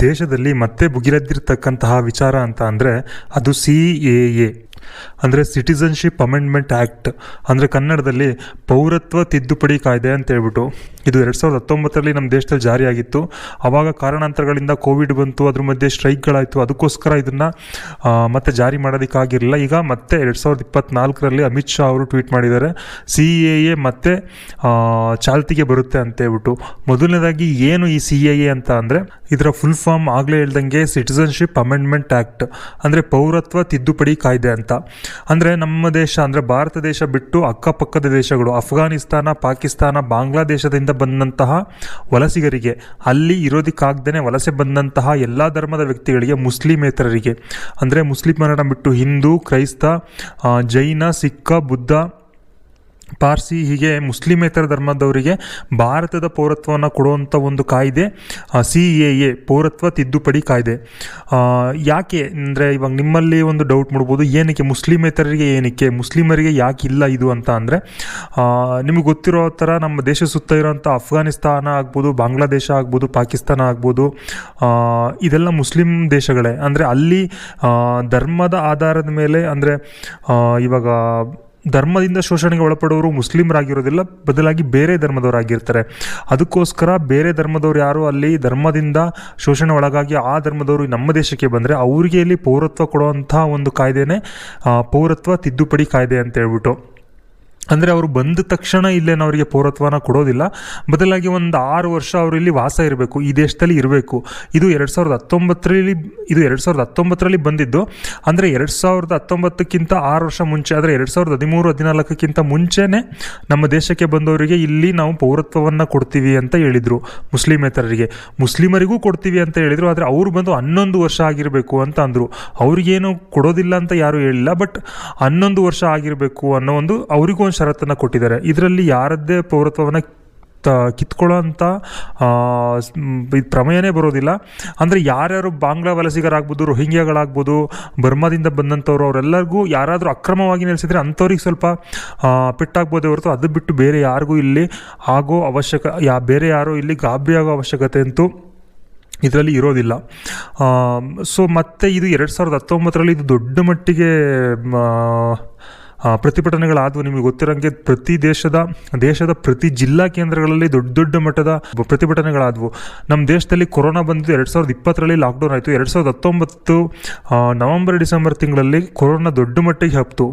ದೇಶದಲ್ಲಿ ಮತ್ತೆ ಭುಗಿಲೆದ್ದಿರ್ತಕ್ಕಂತಹ ವಿಚಾರ ಅಂತ ಅಂದರೆ ಅದು ಸಿ ಎ ಎ, ಅಂದರೆ ಸಿಟಿಸನ್ಶಿಪ್ ಅಮೆಂಡ್ಮೆಂಟ್ ಆ್ಯಕ್ಟ್ ಅಂದರೆ ಕನ್ನಡದಲ್ಲಿ ಪೌರತ್ವ ತಿದ್ದುಪಡಿ ಕಾಯ್ದೆ ಅಂತ ಹೇಳ್ಬಿಟ್ಟು. ಇದು ಎರಡು ಸಾವಿರದ ಹತ್ತೊಂಬತ್ತರಲ್ಲಿ ನಮ್ಮ ದೇಶದಲ್ಲಿ ಜಾರಿಯಾಗಿತ್ತು ಆವಾಗ ಕಾರಣಾಂತರಗಳಿಂದ ಕೋವಿಡ್ ಬಂತು, ಅದ್ರ ಮಧ್ಯೆ ಸ್ಟ್ರೈಕ್ಗಳಾಯಿತು ಅದಕ್ಕೋಸ್ಕರ ಇದನ್ನು ಮತ್ತೆ ಜಾರಿ ಮಾಡೋದಕ್ಕಾಗಿರಲಿಲ್ಲ. ಈಗ ಮತ್ತೆ ಎರಡು ಸಾವಿರದ ಇಪ್ಪತ್ನಾಲ್ಕರಲ್ಲಿ ಅಮಿತ್ ಶಾ ಅವರು ಟ್ವೀಟ್ ಮಾಡಿದ್ದಾರೆ. ಸಿ ಎ ಎ ಮತ್ತೆ ಚಾಲ್ತಿಗೆ ಬರುತ್ತೆ ಅಂತ ಹೇಳ್ಬಿಟ್ಟು. ಮೊದಲನೇದಾಗಿ ಏನು ಈ ಸಿ ಎ ಎ ಅಂತ ಅಂದರೆ, ಇದರ ಫುಲ್ ಫಾರ್ಮ್ ಆಗಲೇ ಹೇಳ್ದಂಗೆ ಸಿಟಿಸನ್ಶಿಪ್ ಅಮೆಂಡ್ಮೆಂಟ್ ಆ್ಯಕ್ಟ್ ಅಂದರೆ ಪೌರತ್ವ ತಿದ್ದುಪಡಿ ಕಾಯ್ದೆ ಅಂತ. ಅಂದರೆ ನಮ್ಮ ದೇಶ, ಅಂದರೆ ಭಾರತ ದೇಶ ಬಿಟ್ಟು ಅಕ್ಕಪಕ್ಕದ ದೇಶಗಳು, ಅಫ್ಘಾನಿಸ್ತಾನ, ಪಾಕಿಸ್ತಾನ, ಬಾಂಗ್ಲಾದೇಶದಿಂದ ಬಂದಂತಹ ವಲಸಿಗರಿಗೆ, ಅಲ್ಲಿ ಇರೋದಕ್ಕಾಗ್ದೇ ವಲಸೆ ಬಂದಂತಹ ಎಲ್ಲ ಧರ್ಮದ ವ್ಯಕ್ತಿಗಳಿಗೆ, ಮುಸ್ಲಿಮೇತರರಿಗೆ. ಅಂದರೆ ಮುಸ್ಲಿಮರನ್ನ ಬಿಟ್ಟು ಹಿಂದೂ, ಕ್ರೈಸ್ತ ಜೈನ, ಸಿಕ್ಕ, ಬುದ್ಧ ಪಾರ್ಸಿ ಹೀಗೆ ಮುಸ್ಲಿಮೇತರ ಧರ್ಮದವರಿಗೆ ಭಾರತದ ಪೌರತ್ವವನ್ನು ಕೊಡುವಂಥ ಒಂದು ಕಾಯ್ದೆ ಸಿ ಎ ಎ ಪೌರತ್ವ ತಿದ್ದುಪಡಿ ಕಾಯ್ದೆ. ಯಾಕೆ ಅಂದರೆ ಇವಾಗ ನಿಮ್ಮಲ್ಲಿ ಒಂದು ಡೌಟ್ ಮಾಡ್ಬೋದು, ಏನಕ್ಕೆ ಮುಸ್ಲಿಮೇತರರಿಗೆ ಏನಕ್ಕೆ, ಮುಸ್ಲಿಮರಿಗೆ ಯಾಕೆ ಇಲ್ಲ ಇದು ಅಂತ ಅಂದರೆ ನಿಮಗೆ ಗೊತ್ತಿರೋ ಥರ ನಮ್ಮ ದೇಶ ಸುತ್ತ ಇರೋಂಥ ಅಫ್ಘಾನಿಸ್ತಾನ ಆಗ್ಬೋದು, ಬಾಂಗ್ಲಾದೇಶ ಆಗ್ಬೋದು, ಪಾಕಿಸ್ತಾನ ಆಗ್ಬೋದು ಇದೆಲ್ಲ ಮುಸ್ಲಿಂ ದೇಶಗಳೇ. ಅಂದರೆ ಅಲ್ಲಿ ಧರ್ಮದ ಆಧಾರದ ಮೇಲೆ ಅಂದರೆ ಇವಾಗ ಧರ್ಮದಿಂದ ಶೋಷಣೆಗೆ ಒಳಪಡುವವರು ಮುಸ್ಲಿಮರಾಗಿರೋದಿಲ್ಲ ಬದಲಾಗಿ ಬೇರೆ ಧರ್ಮದವರಾಗಿರ್ತಾರೆ. ಅದಕ್ಕೋಸ್ಕರ ಬೇರೆ ಧರ್ಮದವ್ರು ಯಾರು ಅಲ್ಲಿ ಧರ್ಮದಿಂದ ಶೋಷಣೆ ಒಳಗಾಗಿ ಆ ಧರ್ಮದವರು ನಮ್ಮ ದೇಶಕ್ಕೆ ಬಂದರೆ ಅವರಿಗೆ ಇಲ್ಲಿ ಪೌರತ್ವ ಕೊಡುವಂಥ ಒಂದು ಕಾಯ್ದೆನೇ ಪೌರತ್ವ ತಿದ್ದುಪಡಿ ಕಾಯ್ದೆ ಅಂತ ಹೇಳ್ಬಿಟ್ಟು. ಅಂದರೆ ಅವರು ಬಂದ ತಕ್ಷಣ ಇಲ್ಲೇನು ಅವರಿಗೆ ಪೌರತ್ವನ ಕೊಡೋದಿಲ್ಲ. ಬದಲಾಗಿ ಒಂದು ಆರು ವರ್ಷ ಅವರು ಇಲ್ಲಿ ವಾಸ ಇರಬೇಕು, ಈ ದೇಶದಲ್ಲಿ ಇರಬೇಕು. ಇದು ಎರಡು ಸಾವಿರದ ಹತ್ತೊಂಬತ್ತರಲ್ಲಿ, ಇದು ಎರಡು ಸಾವಿರದ ಹತ್ತೊಂಬತ್ತರಲ್ಲಿ ಬಂದಿದ್ದು. ಅಂದರೆ ಎರಡು ಸಾವಿರದ ಹತ್ತೊಂಬತ್ತಕ್ಕಿಂತ ಆರು ವರ್ಷ ಮುಂಚೆ, ಆದರೆ ಎರಡು ಸಾವಿರದ ಹದಿಮೂರು, ಹದಿನಾಲ್ಕಕ್ಕಿಂತ ಮುಂಚೆನೇ ನಮ್ಮ ದೇಶಕ್ಕೆ ಬಂದವರಿಗೆ ಇಲ್ಲಿ ನಾವು ಪೌರತ್ವವನ್ನು ಕೊಡ್ತೀವಿ ಅಂತ ಹೇಳಿದರು ಮುಸ್ಲಿಮೇತರರಿಗೆ ಮುಸ್ಲಿಮರಿಗೂ ಕೊಡ್ತೀವಿ ಅಂತ ಹೇಳಿದರು, ಆದರೆ ಅವರು ಬಂದು ಹನ್ನೊಂದು ವರ್ಷ ಆಗಿರಬೇಕು ಅಂತ ಅಂದರು. ಅವ್ರಿಗೇನು ಕೊಡೋದಿಲ್ಲ ಅಂತ ಯಾರೂ ಹೇಳಿಲ್ಲ, ಬಟ್ ಹನ್ನೊಂದು ವರ್ಷ ಆಗಿರಬೇಕು ಅನ್ನೋ ಒಂದು ಅವರಿಗೂ ಷರತ್ತನ್ನು ಕೊಟ್ಟಿದ್ದಾರೆ. ಇದರಲ್ಲಿ ಯಾರದ್ದೇ ಪೌರತ್ವವನ್ನು ತ ಕಿತ್ಕೊಳ್ಳೋ ಅಂಥ ಇದು ಪ್ರಮೇಯನೇ ಬರೋದಿಲ್ಲ. ಅಂದರೆ ಯಾರ್ಯಾರು ಬಾಂಗ್ಲಾ ವಲಸಿಗರಾಗ್ಬೋದು, ರೋಹಿಂಗ್ಯಾಗಳಾಗ್ಬೋದು, ಬರ್ಮಾದಿಂದ ಬಂದಂಥವ್ರು, ಅವರೆಲ್ಲರಿಗೂ ಯಾರಾದರೂ ಅಕ್ರಮವಾಗಿ ನೆಲೆಸಿದರೆ ಅಂಥವ್ರಿಗೆ ಸ್ವಲ್ಪ ಪಿಟ್ಟಾಗ್ಬೋದೇ ಹೊರತು ಅದು ಬಿಟ್ಟು ಬೇರೆ ಯಾರಿಗೂ ಇಲ್ಲಿ ಆಗೋ ಅವಶ್ಯಕ, ಯಾ, ಬೇರೆ ಯಾರೋ ಇಲ್ಲಿ ಗಾಬರಿ ಆಗೋ ಅವಶ್ಯಕತೆ ಅಂತೂ ಇದರಲ್ಲಿ ಇರೋದಿಲ್ಲ. ಸೊ ಮತ್ತೆ ಇದು ಎರಡು ಸಾವಿರದ ಹತ್ತೊಂಬತ್ತರಲ್ಲಿ ಇದು ದೊಡ್ಡ ಮಟ್ಟಿಗೆ ಪ್ರತಿಭಟನೆಗಳಾದವು. ನಿಮಗೆ ಗೊತ್ತಿರೋಂಗೆ ಪ್ರತಿ ದೇಶದ ದೇಶದ ಪ್ರತಿ ಜಿಲ್ಲಾ ಕೇಂದ್ರಗಳಲ್ಲಿ ದೊಡ್ಡ ದೊಡ್ಡ ಮಟ್ಟದ ಪ್ರತಿಭಟನೆಗಳಾದವು. ನಮ್ಮ ದೇಶದಲ್ಲಿ ಕೊರೋನಾ ಬಂದಿದ್ದು ಎರಡು ಸಾವಿರದ ಇಪ್ಪತ್ತರಲ್ಲಿ ಲಾಕ್ಡೌನ್ ಆಯಿತು. ಎರಡು ಸಾವಿರದ ಹತ್ತೊಂಬತ್ತು ನವಂಬರ್, ಡಿಸೆಂಬರ್ ತಿಂಗಳಲ್ಲಿ ಕೊರೋನಾ ದೊಡ್ಡ ಮಟ್ಟಿಗೆ ಹಬ್ತು.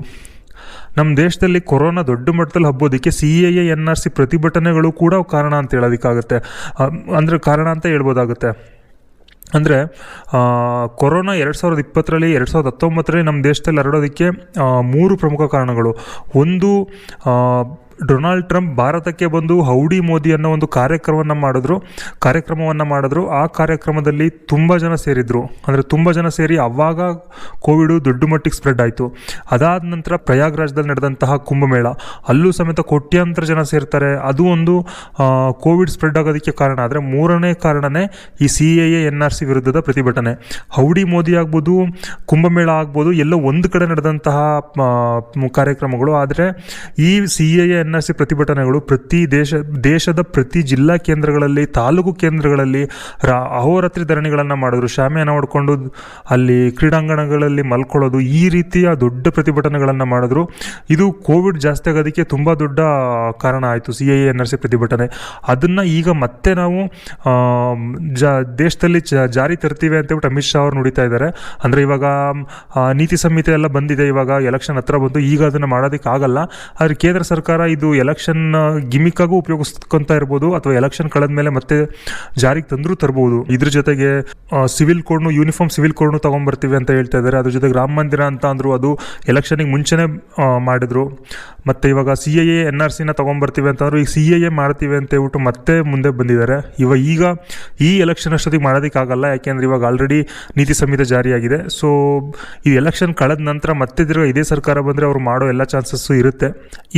ನಮ್ಮ ದೇಶದಲ್ಲಿ ಕೊರೋನಾ ದೊಡ್ಡ ಮಟ್ಟದಲ್ಲಿ ಹಬ್ಬೋದಕ್ಕೆ C A N R C ಪ್ರತಿಭಟನೆಗಳು ಕೂಡ ಕಾರಣ ಅಂತ ಹೇಳೋದಕ್ಕಾಗುತ್ತೆ. ಅಂದರೆ ಕಾರಣ ಅಂತ ಹೇಳ್ಬೋದಾಗುತ್ತೆ. ಅಂದರೆ ಕೊರೋನಾ ಎರಡು ಸಾವಿರದ ಇಪ್ಪತ್ತರಲ್ಲಿ, ಎರಡು ಸಾವಿರದ ಹತ್ತೊಂಬತ್ತರಲ್ಲಿ ನಮ್ಮ ದೇಶದಲ್ಲಿ ಹರಡೋದಕ್ಕೆ ಮೂರು ಪ್ರಮುಖ ಕಾರಣಗಳು. ಒಂದು ಡೊನಾಲ್ಡ್ ಟ್ರಂಪ್ ಭಾರತಕ್ಕೆ ಬಂದು ಹೌಡಿ ಮೋದಿ ಅನ್ನೋ ಒಂದು ಕಾರ್ಯಕ್ರಮವನ್ನು ಮಾಡಿದ್ರು ಕಾರ್ಯಕ್ರಮವನ್ನು ಮಾಡಿದ್ರು. ಆ ಕಾರ್ಯಕ್ರಮದಲ್ಲಿ ತುಂಬ ಜನ ಸೇರಿದ್ರು. ಅಂದರೆ ತುಂಬ ಜನ ಸೇರಿ ಅವಾಗ ಕೋವಿಡು ದೊಡ್ಡ ಮಟ್ಟಿಗೆ ಸ್ಪ್ರೆಡ್ ಆಯಿತು. ಅದಾದ ನಂತರ ಪ್ರಯಾಗ್ರಾಜ್ದಲ್ಲಿ ನಡೆದಂತಹ ಕುಂಭಮೇಳ, ಅಲ್ಲೂ ಸಮೇತ ಕೋಟ್ಯಾಂತರ ಜನ ಸೇರ್ತಾರೆ. ಅದು ಒಂದು ಕೋವಿಡ್ ಸ್ಪ್ರೆಡ್ ಆಗೋದಕ್ಕೆ ಕಾರಣ. ಆದರೆ ಮೂರನೇ ಕಾರಣನೇ ಈ C A N R C ವಿರುದ್ಧದ ಪ್ರತಿಭಟನೆ. ಹೌಡಿ ಮೋದಿ ಆಗ್ಬೋದು, ಕುಂಭಮೇಳ ಆಗ್ಬೋದು, ಎಲ್ಲೋ ಒಂದು ಕಡೆ ನಡೆದಂತಹ ಕಾರ್ಯಕ್ರಮಗಳು. ಆದರೆ ಈ C A N R C ಪ್ರತಿಭಟನೆಗಳು ಪ್ರತಿ ದೇಶ, ದೇಶದ ಪ್ರತಿ ಜಿಲ್ಲಾ ಕೇಂದ್ರಗಳಲ್ಲಿ, ತಾಲೂಕು ಕೇಂದ್ರಗಳಲ್ಲಿ ರಾ, ಅಹೋರಾತ್ರಿ ಧರಣಿಗಳನ್ನು ಮಾಡಿದ್ರು. ಶಾಮಿಯಾನ ಹೊಡ್ಕೊಂಡು ಅಲ್ಲಿ ಕ್ರೀಡಾಂಗಣಗಳಲ್ಲಿ ಮಲ್ಕೊಳ್ಳೋದು ಈ ರೀತಿಯ ದೊಡ್ಡ ಪ್ರತಿಭಟನೆಗಳನ್ನು ಮಾಡಿದ್ರು. ಇದು ಕೋವಿಡ್ ಜಾಸ್ತಿ ಆಗೋದಕ್ಕೆ ತುಂಬ ದೊಡ್ಡ ಕಾರಣ ಆಯಿತು C A N R C ಪ್ರತಿಭಟನೆ. ಅದನ್ನು ಈಗ ಮತ್ತೆ ನಾವು ಜ, ದೇಶದಲ್ಲಿ ಜಾರಿ ತರ್ತೀವಿ ಅಂತೇಳ್ಬಿಟ್ಟು ಅಮಿತ್ ಶಾ ಅವರು ನುಡಿತಾ ಇದ್ದಾರೆ. ಅಂದರೆ ಇವಾಗ ನೀತಿ ಸಂಹಿತೆ ಎಲ್ಲ ಬಂದಿದೆ. ಇವಾಗ ಎಲೆಕ್ಷನ್ ಹತ್ರ ಬಂದು ಈಗ ಅದನ್ನು ಮಾಡೋದಕ್ಕೆ ಆಗಲ್ಲ ಆದರೆ ಕೇಂದ್ರ ಸರ್ಕಾರ ಇದು ಎಲೆಕ್ಷನ್ ಗಿಮಿಕ್ಕಾಗೂ ಉಪಯೋಗಿಸ್ಕೊಂತ ಇರ್ಬೋದು ಅಥವಾ ಎಲೆಕ್ಷನ್ ಕಳೆದ ಮೇಲೆ ಮತ್ತೆ ಜಾರಿಗೆ ತಂದರೂ ತರ್ಬೋದು. ಇದ್ರ ಜೊತೆಗೆ ಸಿವಿಲ್ ಕೋಡ್ನು ಯೂನಿಫಾರ್ಮ್ ಸಿವಿಲ್ ಕೋಡ್ನು ತಗೊಂಬರ್ತೀವಿ ಅಂತ ಹೇಳ್ತಾ ಇದ್ದಾರೆ. ಅದ್ರ ಜೊತೆಗೆ ರಾಮ ಮಂದಿರ ಅಂತ ಅಂದರು ಅದು ಎಲೆಕ್ಷನಿಗೆ ಮುಂಚೆನೇ ಮಾಡಿದರು ಮಾಡಿದ್ರು. ಮತ್ತು ಇವಾಗ C A A N R ಸಿನ ತೊಗೊಂಬರ್ತೀವಿ ಅಂತಂದ್ರು ಈಗ ಸಿ ಎ ಎ ಮಾಡ್ತೀವಿ ಅಂತ ಹೇಳ್ಬಿಟ್ಟು ಮತ್ತೆ ಮುಂದೆ ಬಂದಿದ್ದಾರೆ. ಇವಾಗ ಈಗ ಈ ಎಲೆಕ್ಷನ್ ಅಷ್ಟೊತ್ತಿಗೆ ಮಾಡೋದಕ್ಕಾಗಲ್ಲ. ಯಾಕೆಂದರೆ ಇವಾಗ ಆಲ್ರೆಡಿ ನೀತಿ ಸಂಹಿತೆ ಜಾರಿಯಾಗಿದೆ. ಸೊ ಈ ಎಲೆಕ್ಷನ್ ಕಳೆದ ನಂತರ ಮತ್ತೆ ತಿರ್ಗ ಇದೇ ಸರ್ಕಾರ ಬಂದರೆ ಅವ್ರು ಮಾಡೋ ಎಲ್ಲ ಚಾನ್ಸಸ್ಸು ಇರುತ್ತೆ.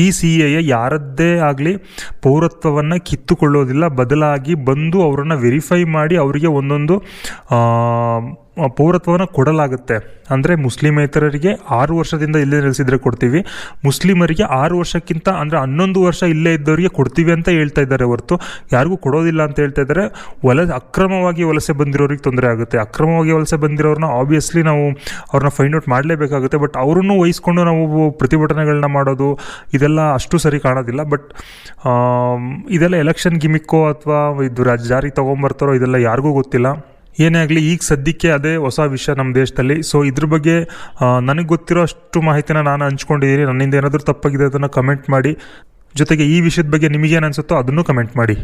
ಈ ಸಿ ಎ ಯಾರದ್ದೇ ಆಗಲಿ ಪೌರತ್ವವನ್ನು ಕಿತ್ತುಕೊಳ್ಳೋದಿಲ್ಲ. ಬದಲಾಗಿ ಬಂದು ಅವರನ್ನು ವೆರಿಫೈ ಮಾಡಿ ಅವರಿಗೆ ಒಂದೊಂದು ಪೌರತ್ವವನ್ನು ಕೊಡಲಾಗುತ್ತೆ. ಅಂದರೆ ಮುಸ್ಲಿಮೇತರರಿಗೆ ಆರು ವರ್ಷದಿಂದ ಇಲ್ಲೇ ನೆಲೆಸಿದ್ರೆ ಕೊಡ್ತೀವಿ. ಮುಸ್ಲಿಮರಿಗೆ ಆರು ವರ್ಷಕ್ಕಿಂತ ಅಂದರೆ ಹನ್ನೊಂದು ವರ್ಷ ಇಲ್ಲೇ ಇದ್ದವರಿಗೆ ಕೊಡ್ತೀವಿ ಅಂತ ಹೇಳ್ತಾ ಇದ್ದಾರೆ ಹೊರತು ಯಾರಿಗೂ ಕೊಡೋದಿಲ್ಲ ಅಂತ ಹೇಳ್ತಾ ಇದ್ದಾರೆ. ವಲ, ಅಕ್ರಮವಾಗಿ ವಲಸೆ ಬಂದಿರೋರಿಗೆ ತೊಂದರೆ ಆಗುತ್ತೆ. ಅಕ್ರಮವಾಗಿ ವಲಸೆ ಬಂದಿರೋರನ್ನ ಆಬ್ವಿಯಸ್ಲಿ ನಾವು ಅವ್ರನ್ನ ಫೈಂಡ್ ಔಟ್ ಮಾಡಲೇಬೇಕಾಗುತ್ತೆ. ಬಟ್ ಅವರನ್ನು ವಹಿಸ್ಕೊಂಡು ನಾವು ಪ್ರತಿಭಟನೆಗಳನ್ನ ಮಾಡೋದು, ಇದೆಲ್ಲ ಅಷ್ಟು ಸರಿ ಕಾಣೋದಿಲ್ಲ. ಬಟ್ ಇದೆಲ್ಲ ಎಲೆಕ್ಷನ್ ಗಿಮಿಕ್ಕೋ ಅಥವಾ ಇದು ಜಾರಿ ತೊಗೊಂಬರ್ತಾರೋ ಇದೆಲ್ಲ ಯಾರಿಗೂ ಗೊತ್ತಿಲ್ಲ. ಏನೇ ಆಗಲಿ, ಈಗ ಸದ್ಯಕ್ಕೆ ಅದೇ ಹೊಸ ವಿಷಯ ನಮ್ಮ ದೇಶದಲ್ಲಿ. ಸೊ ಇದ್ರ ಬಗ್ಗೆ ನನಗೆ ಗೊತ್ತಿರೋ ಅಷ್ಟು ಮಾಹಿತಿನ ನಾನು ಹಂಚ್ಕೊಂಡಿದ್ದೀನಿ ನನ್ನಿಂದ ಏನಾದರೂ ತಪ್ಪಾಗಿದೆ ಅದನ್ನು ಕಮೆಂಟ್ ಮಾಡಿ. ಜೊತೆಗೆ ಈ ವಿಷಯದ ಬಗ್ಗೆ ನಿಮಗೇನು ಅನಿಸುತ್ತೋ ಅದನ್ನು ಕಮೆಂಟ್ ಮಾಡಿ.